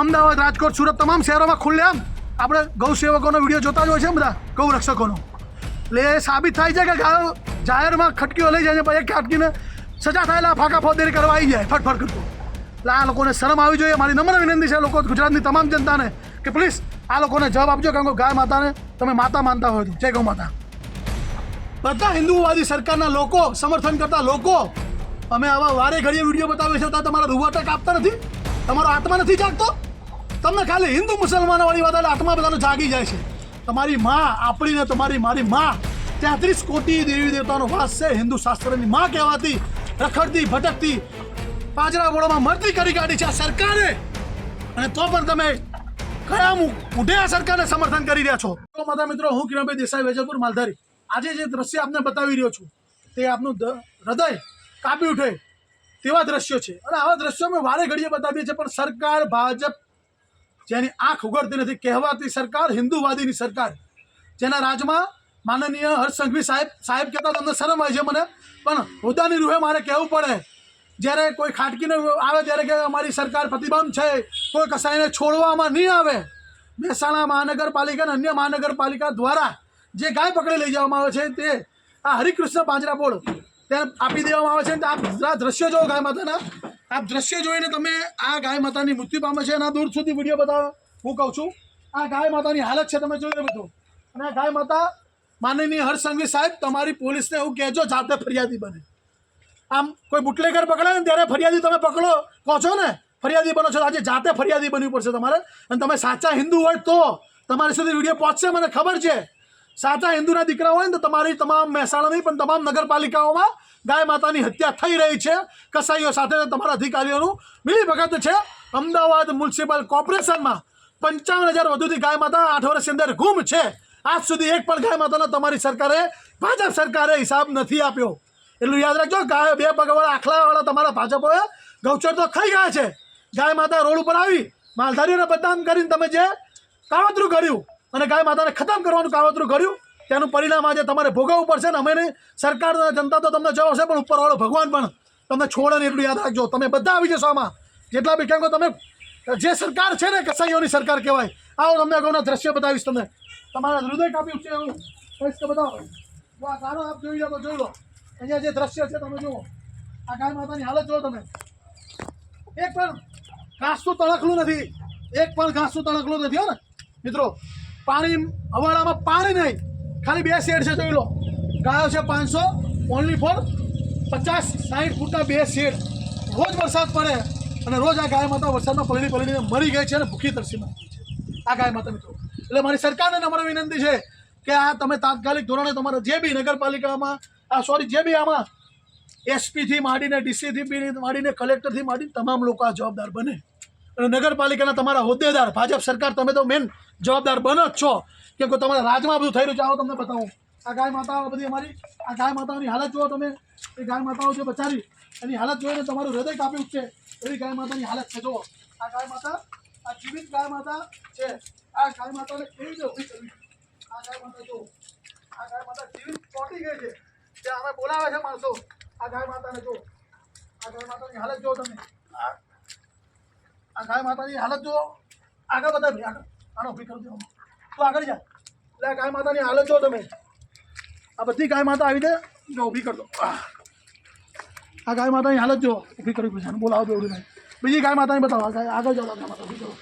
અમદાવાદ, રાજકોટ, સુરત તમામ શહેરોમાં ખુલ્લેઆમ આપણે ગૌ સેવકોનો વીડિયો જોતા જ હોય છે બધા ગૌ રક્ષકોનો એટલે એ સાબિત થાય છે કે ગાયો જાહેરમાં ખટકીઓ લઈ જાય છે પછી ખાટકીને સજા થયેલા ફાંકા ફોદેરી કરવા આવી જાય, ફટફટ કરતો. એટલે આ લોકોને શરમ આવી જોઈએ. મારી નમ્ર વિનંતી છે લોકો ગુજરાતની તમામ જનતાને કે પ્લીઝ આ લોકોને જવાબ આપજો, કારણ કે ગાય માતાને તમે માતા માનતા હોય તો. જય ગૌ માતા. બધા હિન્દુવાદી સરકારના લોકો, સમર્થન કરતા લોકો, અમે આવા વારે ઘડીએ વીડિયો બતાવીએ છીએ તમારા રૂવાટા કાપતા નથી. તમારો આત્મા નથી જાગતો. તમને ખાલી હિન્દુ મુસલમાનો વાળી વાત આત્મા બધાનો જાગી જાય છે. તમારી માં આપણી ને તમારી મારી માં તેત્રીસ કોટી દેવી દેવતાનો વાસ છે. હિન્દુ શાસ્ત્રની માં કહેવાતી, રખડતી, ભટકતી પાજરા બોળોમાં મરતી કરી કાઢી છે આ સરકારે. અને તો પણ તમે કયા મુઢે આ સરકારને સમર્થન કરી રહ્યા છો? તો માતા મિત્રો, હું કિરણભાઈ દેસાઈ, વેજલપુર, માલધારી. આજે જે દ્રશ્ય આપને બતાવી રહ્યો છું, તે આપનું હૃદય કાપી ઉઠે તેવા દ્રશ્યો છે. અને આવા દ્રશ્યો અમે વારે ઘડીએ બતાવીએ છીએ, પણ સરકાર, ભાજપ જેની આંખ ઉઘડતી નથી. કહેવાતી સરકાર હિન્દુવાદીની સરકાર. જેના રાજમાં માનનીય હર્ષ સંઘવી સાહેબ સાહેબ કહેતા તમને શરમ આવે છે મને, પણ હોદ્દાની રૂહે મારે કહેવું પડે. જ્યારે કોઈ ખાટકીને આવે, ત્યારે કે અમારી સરકાર પ્રતિબંધ છે, કોઈ કસાઈને છોડવામાં નહીં આવે. મહેસાણા મહાનગરપાલિકા અને અન્ય મહાનગરપાલિકા દ્વારા જે ગાય પકડી લઈ જવામાં આવે છે, તે આ હરિકૃષ્ણ પાંજરાપોળ તેને આપી દેવામાં આવે છે અને આપ દ્રશ્યો જુઓ ગાય માતાના. આપ દ્રશ્ય જોઈને તમે આ ગાય માતાની મૃત્યુ પામે છે અને દૂર સુધી વીડિયો બતાવો. હું કહું છું, આ ગાય માતાની હાલત છે, તમે જોઈ લો બધું. અને આ ગાય માતા માનનીય હર્ષસંઘવી સાહેબ, તમારી પોલીસને એવું કહેજો, જાતે ફરિયાદી બને. આમ કોઈ બુટલેગર પકડે ને ત્યારે ફરિયાદી તમે પકડો. કહો છો ને, ફરિયાદી બનો છો આજે જાતે ફરિયાદી બનવી પડશે તમારે. અને તમે સાચા હિન્દુ હોય તો તમારી સુધી વીડિયો પહોંચશે, મને ખબર છે. સાચા હિન્દુના દીકરા હોય ને તો તમારી તમામ મહેસાણા નહીં પણ તમામ નગરપાલિકાઓમાં ગાય માતાની હત્યા થઈ રહી છે. કસાઈઓ સાથે તમારા અધિકારીઓનું મિલી ભગત છે. અમદાવાદ મ્યુનિસિપલ કોર્પોરેશનમાં પંચાવન હજાર વધુથી ગાય માતા આઠ વર્ષની અંદર ગુમ છે. આજ સુધી એક પણ ગાય માતાનો તમારી સરકારે, ભાજપ સરકારે હિસાબ નથી આપ્યો. એટલું યાદ રાખજો, ગાય બે પગવાળા આખલાવાળા તમારા ભાજપોએ ગૌચર તો ખાઈ ગયા છે. ગાય માતા રોડ ઉપર આવી, માલધારીઓને બદનામ કરીને તમે જે કાવતરું કર્યું અને ગાય માતાને ખતમ કરવાનું કાવતરું કર્યું. તેનું પરિણામ આજે તમારે ભોગવવું પડશે ને અમે નહીં. સરકાર જનતા તો તમને જવાબ છે પણ ઉપરવાળો ભગવાન પણ તમને છોડે ને એટલું યાદ રાખજો. તમે બધા આવી જશો આમાં. જેટલા બી કેમ કે તમે જે સરકાર છે ને, કસાઈઓની સરકાર કહેવાય. આવો તમને અગાઉના દ્રશ્ય બતાવીશ તમને. તમારા હૃદય કાપી ઉઠશે એવું કહીશ તો બતાવો. જો આ ગાનો આપ જોઈ લો તો જોઈ લો. અહીંયા જે દ્રશ્ય છે, તમે જુઓ. આ ગાય માતાની હાલત જુઓ તમે. એક પણ ઘાસનું તણકલું નથી. એક પણ ઘાસનું તણકલું નથી, હો ને. મિત્રો પાણી હવાડામાં પાણી નહીં. ખાલી બે શેડ છે, જોઈ લો. ગાયો છે પાંચસો, ઓનલી ફોર પચાસ સાઠ ફૂટના બે શેડ. રોજ વરસાદ પડે અને રોજ આ ગાય માતા વરસાદમાં પલળી પલળીને મરી ગઈ છે અને ભૂખી તરસી મરી ગઈ છે. આ ગાય માતા મિત્રો. એટલે મારી સરકારને નમ્ર વિનંતી છે કે આ તમે તાત્કાલિક ધોરણે તમારા જે બી નગરપાલિકામાં, આ સોરી જે બી આમાં એસપીથી માંડીને ડીસીથી માંડીને કલેક્ટરથી માંડીને તમામ લોકો આ જવાબદાર બને. અને નગરપાલિકાના તમારા હોદ્દેદાર, ભાજપ સરકાર, તમે તો મેન જવાબદાર બનો જ છો. કેમ કે તમારા રાજમાં બધું થઈ રહ્યું છે. આવો તમને બતાવું. આ ગાય માતાઓ બધી અમારી, આ ગાય માતાઓની હાલત જુઓ તમે. એ ગાય માતાઓ છે બચારી, એની હાલત જોઈને તમારું હૃદય કાપી ઉઠશે. એવી ગાય માતાની હાલત છે. જુઓ. આ ગાય માતા, આ જીવિત ગાય માતા છે. આ ગાય માતાને કેવી રીતે ઊભી કરવી? આ ગાય માતા જુઓ. આ ગાય માતા જીવિત ચોંટી ગઈ છે. જે અમે બોલાવે છે માણસો. આ ગાય માતાને જુઓ. આ ગાય માતાની હાલત જુઓ તમે. આ આ ગાય માતાની હાલત જુઓ આગળ બધા ભાઈ આગળ આનો ઊભી કરી દો તું આગળ જા એટલે આ ગાય માતાની હાલત જુઓ તમે આ બધી ગાય માતા આવી દે જો ઊભી કરી દો આહ. આ ગાય માતાની હાલત જુઓ ઊભી કરવી પડશે આને બોલાવો બેવડી ભાઈ બીજી ગાય માતાની બતાવો આ ગાય આગળ જાઓ ગાય માતા ઊભી કરો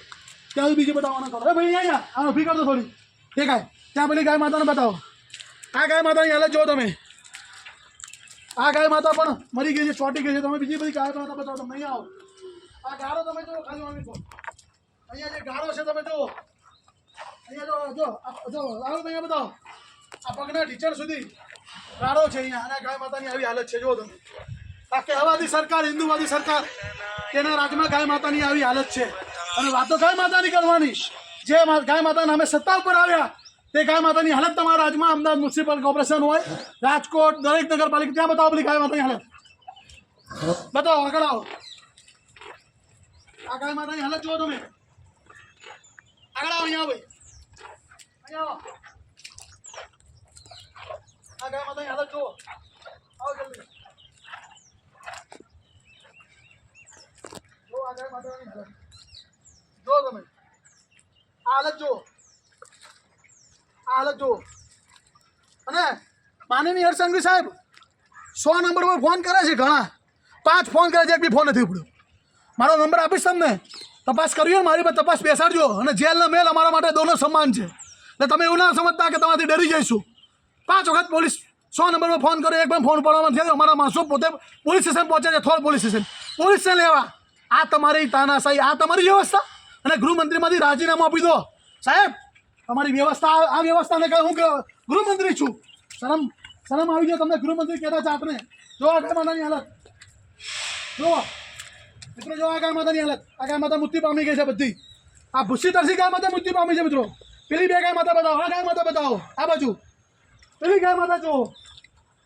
ત્યાં સુધી બીજી બતાવવાના કરો અરે ભાઈ અહીંયા આ ઊભી કરી દો થોડી એ ગાય ત્યાં પેલી ગાય માતાને બતાવો આ ગાય માતાની હાલત જુઓ તમે આ ગાય માતા પણ મરી ગઈ છે ચોંટી ગઈ છે તમે બીજી બધી ગાય માતા બતાવો તમે અહીંયા આવો આ ગાળો તમે જો ખાલી વાળી પર અહીંયા જે ગાળો છે તમે જુઓ. અહીંયા જો જો, આ- જો લાવો તમે બતાવો. આ પગના ટીચર સુધી ગાળો છે અહીંયા. અને ગાય માતાની આવી હાલત છે, જુઓ તમે. આ કહેવાતી સરકાર, હિન્દુવાદી સરકાર, તેના રાજમાં ગાય માતાની આવી હાલત છે. અને વાતો ગાય માતાની કરવાની. જે ગાય માતાના અમે સત્તા ઉપર આવ્યા, તે ગાય માતાની હાલત તમારા રાજમાં અમદાવાદ મ્યુનિસિપલ કોર્પોરેશન હોય, રાજકોટ, દરેક નગરપાલિકા, ત્યાં બતાવો પેલી ગાય માતાની હાલત. બતાવો, આગળ આવો. આ ગાય માતાની હાલત જુઓ તમે. આગળ આવો, અહીંયા ભાઈ. અહીંયા આવો. હાલત જો આ ગાય જો તમે. આ હાલત જુઓ. હાલત જુઓ. અને માનનીય હરસંઘવી સાહેબ, સો નંબર પર ફોન કરે છે ઘણા. પાંચ ફોન કરે છે, એક બી ફોન નથી ઉપડ્યો. મારો નંબર આપીશ તમને? તપાસ કરવી હોય મારી પર તપાસ બેસાડજો. અને જેલનો મેલ અમારા માટે દોનો સમાન છે. એટલે તમે એવું ના સમજતા કે તમારાથી ડરી જઈશું. પાંચ વખત પોલીસ સો નંબરમાં ફોન કર્યો, એક પણ ફોન ઉપાડવામાં થયો. અમારા માણસો પોતે પોલીસ સ્ટેશન પહોંચે છે થોડ પોલીસ સ્ટેશન. પોલીસ સ્ટેશન લેવા. આ તમારી તાનાશાહી, આ તમારી વ્યવસ્થા. અને ગૃહમંત્રીમાંથી રાજીનામું આપી દો. સાહેબ, તમારી વ્યવસ્થા, આ વ્યવસ્થાને કહે હું ગૃહમંત્રી છું. શરમ શરમ આવી ગયો તમને ગૃહમંત્રી કહેતા ચાટને જો આ હાલત. જુઓ. મિત્રો જો આ ગાય માતાની હાલત આ ગાય માતા મૃત્યુ પામી ગઈ છે બધી. આ ભૂસી તરસી ગાય માતા મૃત્યુ પામી છે મિત્રો. પેલી બે ગાય માતા બતાવો આ ગાય માતા બતાવો આ બાજુ. પેલી ગાય માતા જુઓ.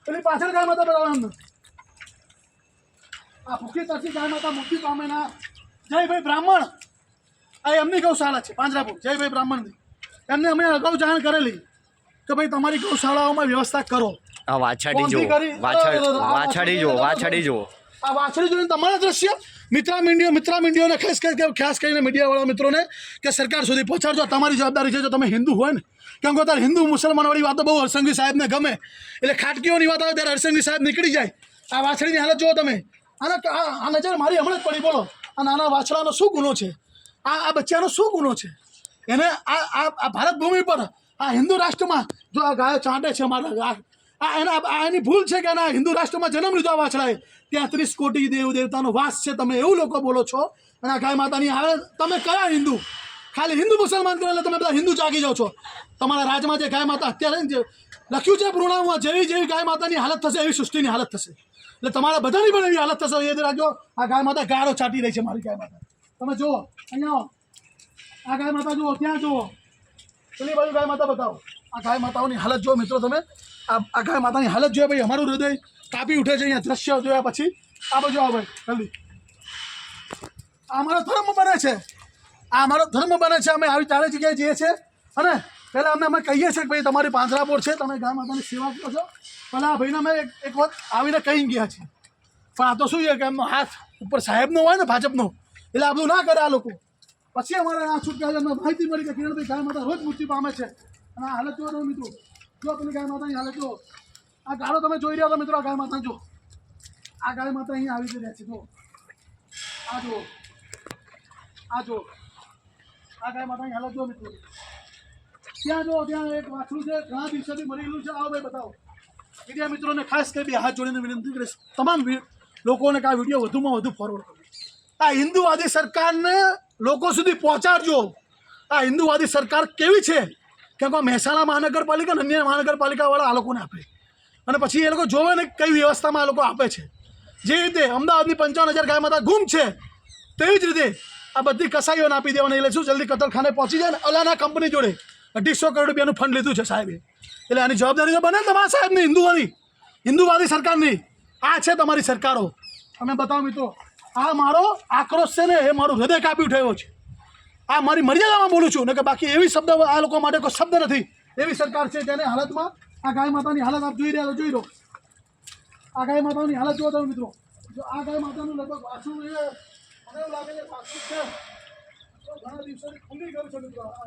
પેલી પાછળ ગાય માતા બતાવો એમને. આ ભૂખી તરસી ગાય માતા મૃત્યુ પામે ના જયભાઈ બ્રાહ્મણ. આ એમની ગૌશાળા છે પાંજરાપુર. જયભાઈ બ્રાહ્મણની એમને અમે અગાઉ જાણ કરેલી કે ભાઈ તમારી ગૌશાળાઓમાં વ્યવસ્થા કરો. વાછાડી જુઓ વાછાડી આ વાછાડી જુઓ. આ વાછડી જોઈને તમારા દ્રશ્ય? મિત્રા મીડિયો મિત્રા મીડિયોને ખાસ કરી ખાસ કરીને મીડિયાવાળા મિત્રોને કે સરકાર સુધી પહોંચાડજો. તમારી જવાબદારી છે જો તમે હિન્દુ હોય ને. કેમ કે અત્યારે હિન્દુ મુસલમાનવાળી વાતો બહુ હરસંઘી સાહેબને ગમે. એટલે ખાટકીઓની વાત આવે ત્યારે હરસંઘી સાહેબ નીકળી જાય. આ વાછડીની હાલત જુઓ તમે. આને આ નજર મારી હમણાં જ પડી, બોલો. આ નાના વાછડાનો શું ગુનો છે? આ આ બચ્ચાનો શું ગુનો છે? એને આ આ ભારત ભૂમિ પર આ હિન્દુ રાષ્ટ્રમાં જો આ ગાયો ચાંટે છે મારા આ એના આ એની ભૂલ છે કે એના હિન્દુ રાષ્ટ્રમાં જન્મ લીધો આ વાછડાએ. ત્યાં ત્રીસ કોટી દેવ દેવતાનો વાસ છે, તમે એવું લોકો બોલો છો. અને આ ગાય માતાની હાલે તમે કયા હિન્દુ? ખાલી હિન્દુ મુસલમાન કરો એટલે તમે બધા હિન્દુ જાગી જાઓ છો. તમારા રાજમાં જે ગાય માતા અત્યારે જે લખ્યું છે પૂર્ણામાં જેવી જેવી ગાય માતાની હાલત થશે, એવી સૃષ્ટિની હાલત થશે. એટલે તમારા બધાની પણ એવી હાલત થશે. યાદ રાખજો, આ ગાય માતા ગાળો ચાટી રહી છે મારી ગાય માતા. તમે જુઓ, અહીંયા આ ગાય માતા જુઓ, ત્યાં જુઓ. પેલી બાજુ ગાય માતા બતાવો. આ ગાય માતાઓની હાલત જુઓ મિત્રો તમે. આ આ ગાય માતાની હાલત જોઈએ ભાઈ, અમારું હૃદય કાપી ઉઠે છે અહીંયા, દ્રશ્ય જોયા પછી. આ બાજુ આવો ભાઈ, જલ્દી. આ અમારો ધર્મ બને છે. આ અમારો ધર્મ બને છે, અમે આવી ચારે જગ્યાએ જઈએ છીએ. અને પહેલાં અમને અમે કહીએ છીએ કે ભાઈ, તમારી પાંજરાપોર છે, તમે ગાય માતાની સેવા કરો છો. પહેલાં આ ભાઈને અમે એક વખત આવીને કહી ગયા છીએ. પણ આ તો શું છે કે એમનો હાથ ઉપર સાહેબનો હોય ને ભાજપનો, એટલે આ બધું ના કરે આ લોકો. પછી અમારે આ છૂટકા માહિતી મળી કે કિરણભાઈ ગાય માતા રોજ મૃત્યુ પામે છે. અને આ હાલત જોવા મિત્રો. જો તમે ગાય માતાની હાલત જો આ ગાળો તમે જોઈ રહ્યા છો મિત્રો, આ ગાય માતા જો આ ગાય માતા અહીંયા આવી રહ્યા છે જો આ જો આ જો આ ગાય માતાની હાલત જો મિત્રો. ત્યાં જો ત્યાં એક વાછરું છે, ઘણા દિવસોથી મરી ગયેલું છે. આવો ભાઈ બતાવો. મીડિયા મિત્રોને ખાસ કરી બે હાથ જોડીને વિનંતી કરીશ. તમામ લોકોને આ વીડિયો વધુમાં વધુ ફોરવર્ડ કરો. આ હિન્દુવાદી સરકારને લોકો સુધી પહોંચાડજો. આ હિન્દુવાદી સરકાર કેવી છે? કેમ કે મહેસાણા મહાનગરપાલિકા અને અન્ય મહાનગરપાલિકાવાળા આ લોકોને આપે. અને પછી એ લોકો જોવે ને કઈ વ્યવસ્થામાં આ લોકો આપે છે. જે રીતે અમદાવાદની પંચાવન હજાર ગાય માતા ગુમ છે તેવી જ રીતે આ બધી કસાઈઓને આપી દેવાની. એટલે શું જલ્દી કતલખાને પહોંચી જાય ને અલાના કંપની જોડે અઢીસો કરોડ રૂપિયાનું ફંડ લીધું છે સાહેબે. એટલે આની જવાબદારી તો બને તમારા સાહેબની, હિન્દુઓની, હિન્દુવાદી સરકારની. આ છે તમારી સરકારો. તમે બતાવો મિત્રો, આ મારો આક્રોશ છે ને એ મારું હૃદય કાપી ઉઠાયો છે. આ મારી મર્યાદામાં બોલું છું. ને કે બાકી એવી શબ્દ આ લોકો માટે કોઈ શબ્દ નથી. એવી સરકાર છે તેને હાલતમાં આ ગાય માતાની હાલત આપ જોઈ રહ્યા જોઈ લો. આ ગાય માતાની હાલત જોવા તમે મિત્રો. જો આ ગાય માતાનું લગભગ પાછું એ મને એવું લાગે છે પાછું છે. આ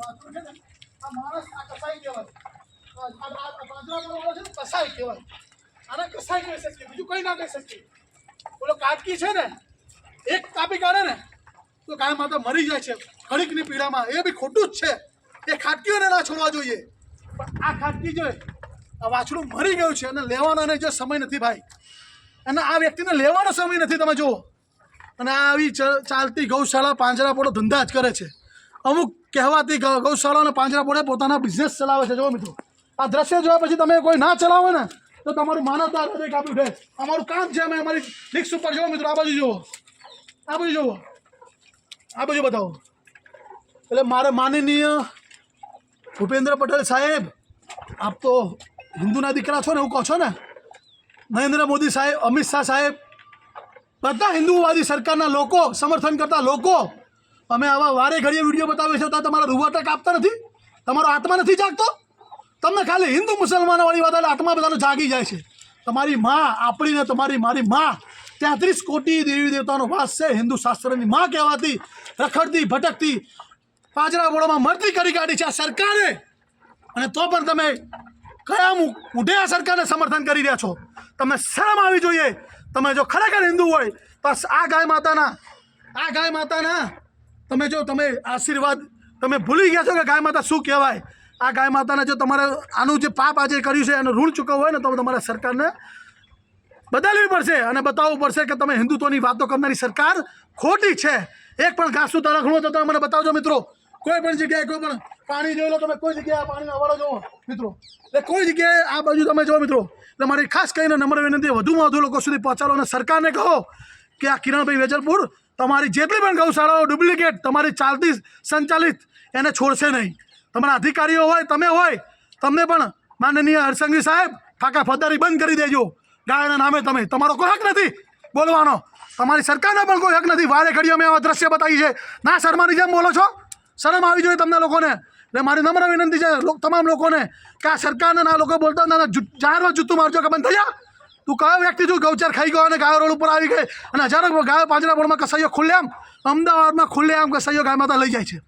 વાછું છે ને, આ માણસ આ કસાઈ આને કસાઈ કહી શકીએ, બીજું કંઈ ના કહી શકીએ. ઓલો કાટકી છે ને, એક કાપી કાઢે ને, તો ગાય માતા મરી જાય છે. ઘડીકની પીડામાં એ બી ખોટું જ છે. એ ખાટકીઓને ના છોડવા જોઈએ. પણ આ ખાટકી જોઈએ આ વાછડું મરી ગયું છે અને લેવાનો જો સમય નથી ભાઈ. અને આ વ્યક્તિને લેવાનો સમય નથી, તમે જુઓ. અને આવી ચાલતી ગૌશાળા પાંજરાપોળો ધંધા જ કરે છે. અમુક કહેવાતી ગૌશાળા અને પાંજરાપોળે પોતાના બિઝનેસ ચલાવે છે જો મિત્રો. આ દ્રશ્ય જોયા પછી તમે કોઈ ના ચલાવો ને, તો તમારું માનવતા હૃદય કાપી ઉઠે. અમારું કામ છે, અમે અમારી રિક્સ ઉપર જુઓ મિત્રો, આ બાજુ જુઓ. આ બાજુ જુઓ. આ બાજુ બતાવો. એટલે મારે માનનીય ભૂપેન્દ્ર પટેલ સાહેબ, આપ તો હિન્દુના દીકરા છો ને એવું કહો છો ને? નરેન્દ્ર મોદી સાહેબ, અમિત શાહ સાહેબ, બધા હિન્દુવાદી સરકારના લોકો, સમર્થન કરતા લોકો, અમે આવા વારે ઘડીએ વીડિયો બતાવીએ છીએ તો તમારા રૂવાટા કાપતા નથી? તમારો આત્મા નથી જાગતો? તમને ખાલી હિન્દુ મુસલમાનવાળી વાત એટલે આત્મા બધાનો જાગી જાય છે. તમારી માં આપણીને તમારી મારી માં તેત્રીસ કોટી દેવી દેવતાનો વાસ છે હિન્દુ શાસ્ત્રની. માં કહેવાતી રખડતી, ભટકતી પાંજરાપોળોમાં મરતી કરી કાઢી છે આ સરકારે. અને તો પણ તમે કયા મુ- આ સરકારને સમર્થન કરી રહ્યા છો? તમે શરમ આવી જોઈએ? તમે જો ખરેખર હિન્દુ હોય, તો આ ગાય માતાના, આ ગાય માતાના, તમે જો, તમે આશીર્વાદ, તમે ભૂલી ગયા છો કે ગાય માતા શું કહેવાય? આ ગાય માતાને જો તમારે આનું જે પાપ આજે કર્યું છે, એનું ઋણ ચૂકવવું હોય ને, તો તમારે સરકારને બદલવી પડશે અને બતાવવું પડશે કે તમે હિન્દુત્વની વાતો કરનારી સરકાર ખોટી છે. એક પણ ઘાસનું તણખણું તો તમે મને બતાવજો મિત્રો. કોઈ પણ જગ્યાએ, કોઈ પણ પાણી જોઈ લો તમે, કોઈ જગ્યાએ પાણી અવાડો જોવો, મિત્રો. એટલે કોઈ જગ્યાએ આ બાજુ તમે જુઓ મિત્રો. એટલે મારી ખાસ કરીને નમ્ર વિનંતી, વધુમાં વધુ લોકો સુધી પહોંચાડો અને સરકારને કહો કે આ કિરણભાઈ વેજલપુર તમારી જેટલી પણ ગૌશાળાઓ ડુપ્લિકેટ, તમારી ચાલતી સંચાલિત, એને છોડશે નહીં. તમારા અધિકારીઓ હોય, તમે હોય, તમને પણ માનનીય હરસંઘવી સાહેબ ફાકા ફદારી બંધ કરી દેજો. ગાયના નામે તમે. તમારો કોઈ હક નથી બોલવાનો. તમારી સરકારનો પણ કોઈ હક નથી. વારે ઘડીઓ અમે આવા દ્રશ્ય બતાવી છે ના, શર્માની જેમ બોલો છો? શરમ આવી જોઈએ તમને લોકોને. એટલે મારી નમ્ર વિનંતી છે તમામ લોકોને કે આ સરકારને ના લોકો બોલતા ના જાહેરમાં જૂતું મારજો કે બંધ થઈ જા. તું કયો વ્યક્તિ છું? ગૌચર ખાઈ ગયો અને ગાયો રોડ ઉપર આવી ગઈ અને હજારો ગાયો પાંજરાપોળમાં કસાઈઓ ખુલ્લેઆમ અમદાવાદમાં ખુલ્લેઆમ કસાઈઓ ગાય માતા લઈ જાય છે.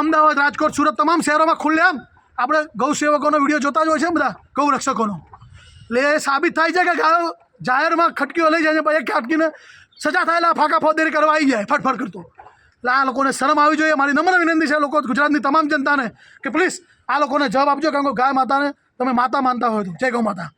અમદાવાદ, રાજકોટ, સુરત તમામ શહેરોમાં ખુલ્લેઆમ આપણે ગૌ સેવકોનો વીડિયો જોતા જ હોય છે બધા, ગૌરક્ષકોનો. એટલે એ સાબિત થાય છે કે ગાયો જાહેરમાં ખટકીઓ લઈ જાય છે એક ખાટકીને સજા થયેલા ફાંકા ફોદેરી કરવા આવી જાય, ફટફટ કરતો. એટલે આ લોકોને શરમ આવી જોઈએ. મારી નમ્ર વિનંતી છે લોકો ગુજરાતની તમામ જનતાને કે પ્લીઝ આ લોકોને જવાબ આપજો કારણ કે ગાય માતાને તમે માતા માનતા હોય તો. જય ગૌ માતા.